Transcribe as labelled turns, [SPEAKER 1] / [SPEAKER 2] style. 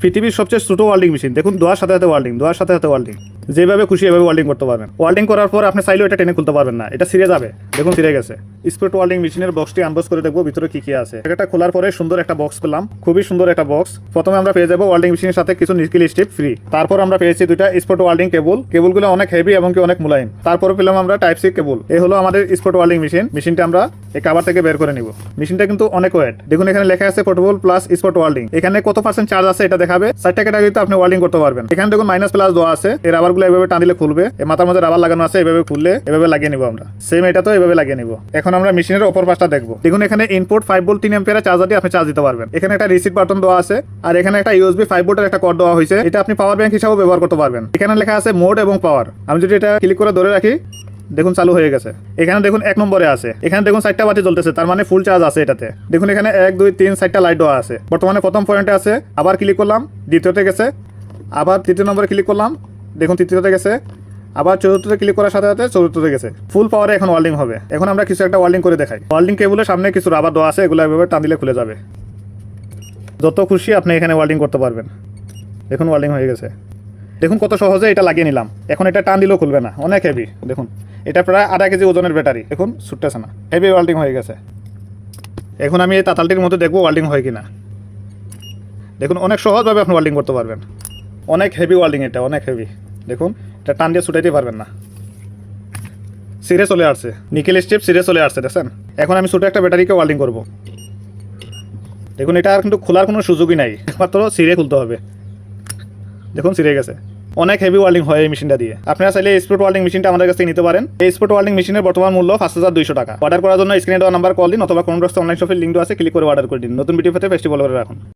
[SPEAKER 1] পৃথিবীর সবচেয়ে ছোট ওয়ার্ল্ডিং মেশিন দেখুন, দোয়ার সাথে সাথে ওয়ার্ল্ডিং দোয়ার সাথে সাথে ওয়ার্ল্ডিং যেভাবে খুশি এভাবে ওয়ার্ল্ডিং করতে পারবেন। ওয়ার্ল্ডিং করার পর আপনি চাইলেও এটা টেনে খুলতে পারবেন না। এটা ছিঁড়ে যাবে। দেখুন ছিঁড়ে গেছে। স্পোর্ট ওয়ার্ল্ডিং মেশিনের বক্সটি আনবক্স করে দেখব ভিতরে কি কি আছে। এটা খোলার পরে সুন্দর একটা বক্স পেলাম। খুবই সুন্দর একটা বক্স প্রথমে আমরা পেয়ে যাব ওয়ার্ল্ডিং মেশিনের সাথে কিছু নিকেল স্টিপ ফ্রি তারপর আমরা পেয়েছি দুইটা স্পোর্ট ওয়ার্ল্ডিং কেবল কেবলগুলো অনেক হেভি এবং কি অনেক মুলায়ম। তারপরে পেলাম আমরা টাইপ সি কেবল এই হলো আমাদের স্পোর্ট ওয়ার্ল্ডিং মেশিন মেশিনটা আমরা এই কাবার থেকে বের করে নিব। মেশিনটা কিন্তু অনেক ওয়েট দেখুন, এখানে লেখা আছে পোর্টেবল প্লাস স্পোর্ট ওয়ার্ল্ডিং এখানে কত পার্সেন্ট চার্জ আছে এটা দেখাবে। চারটা ক্যাটাগরিতে আপনি ওয়ার্ল্ডিং করতে পারবেন। এখানে দেখুন মাইনাস প্লাস দেওয়া আছে। এই রাবারগুলো এভাবে টান দিলে খুলবে। মাথার মধ্যে রাবার লাগানো আছে, এভাবে খুললে এভাবে লাগিয়ে নিব আমরা। সেম এটা তো এভাবে লাগিয়ে নিব। এখন আমরা মেশিনের অপর পাশটা দেখব। দেখুন, এখানে ইনপুট ফাইভ ভোল্ট তিন এম্পিয়ারের চার্জার দিয়ে আপনি চার্জ দিতে পারবেন। এখানে একটা রিসিট বাটন দেওয়া আছে, আর এখানে একটা ইউএসবি ফাইভ ভোল্টের একটা কর্ড দেওয়া হয়েছে। এটা আপনি পাওয়ার ব্যাংক হিসাবে ব্যবহার করতে পারবেন। এখানে লেখা আছে মোড এবং পাওয়ার আমি যদি এটা ক্লিক করে ধরে রাখি, দেখুন চালু হয়ে গেছে। এখানে দেখুন, এক নম্বরে আছে। এখানে দেখুন চারটা বাতি জ্বলতেছে, তার মানে ফুল চার্জ আছে এটাতে। দেখুন, এখানে এক, দুই, তিন চারটা লাইট দেওয়া আছে। বর্তমানে প্রথম পয়েন্টে আছে, আবার ক্লিক করলাম, দ্বিতীয়তে গেছে, আবার তৃতীয় নম্বরে ক্লিক করলাম, দেখুন, তৃতীয়তে গেছে আবার চতুর্থতে ক্লিক করার সাথে সাথে চতুর্থতে গেছে। ফুল পাওয়ারে এখন ওয়ার্ল্ডিং হবে। এখন আমরা কিছু একটা ওয়ার্ল্ডিং করে দেখাই। ওয়ার্ল্ডিং কেবলের সামনে কিছু রাবার দেওয়া আছে, এগুলো এভাবে টান দিলে খুলে যাবে। যত খুশি আপনি এখানে ওয়ার্ল্ডিং করতে পারবেন। দেখুন ওয়ার্ল্ডিং হয়ে গেছে। দেখুন কত সহজে এটা লাগিয়ে নিলাম। এখন এটা টান দিলেও খুলবে না। অনেক হেভি দেখুন, এটা প্রায় আধা কেজি ওজনের ব্যাটারি দেখুন, ছুটতেছে না। হেভি ওয়ার্ল্ডিং হয়ে গেছে। এখন আমি এই তাতালটির মধ্যে দেখব ওয়ার্ল্ডিং হয় কি না দেখুন, অনেক সহজভাবে আপনি ওয়ার্ল্ডিং করতে পারবেন। অনেক হেভি ওয়ার্ল্ডিং এটা, অনেক হেভি দেখুন, এটা টান দিয়ে ছুটাইতে পারবেন না। সিরে চলে আসছে। নিকেল স্টেপ সিরে চলে আসছে, দেখছেন? এখন আমি ছোটো একটা ব্যাটারিকে ওয়ার্ল্ডিং করব। দেখুন, এটা আর কিন্তু খোলার কোনো সুযোগই নাই। একমাত্র সিরে খুলতে হবে। দেখুন, সিরে গেছে। অনেক হেভি ওয়ার্ল্ডিং হয় এই মেশিনটা দিয়ে। আপনারা চাইলে স্পোর্ট ওয়ার্ল্ডিং মেশিনটা আমাদের কাছ নিতে পারেন। এই স্পোর্ট ওয়ার্ল্ডিং মেশিনের বর্তমান মূল্য পাঁচ হাজার দুইশো টাকা। অর্ডার করার জন্য স্ক্রিনে দেওয়া নাম্বার কল দিন, অথবা কোন অনলাইন শপের লিঙ্ক আছে ক্লিক করে অর্ডার করে দিন। নতুন ভিডিও পেতে ফেস্টিভ্যাল করে রাখুন।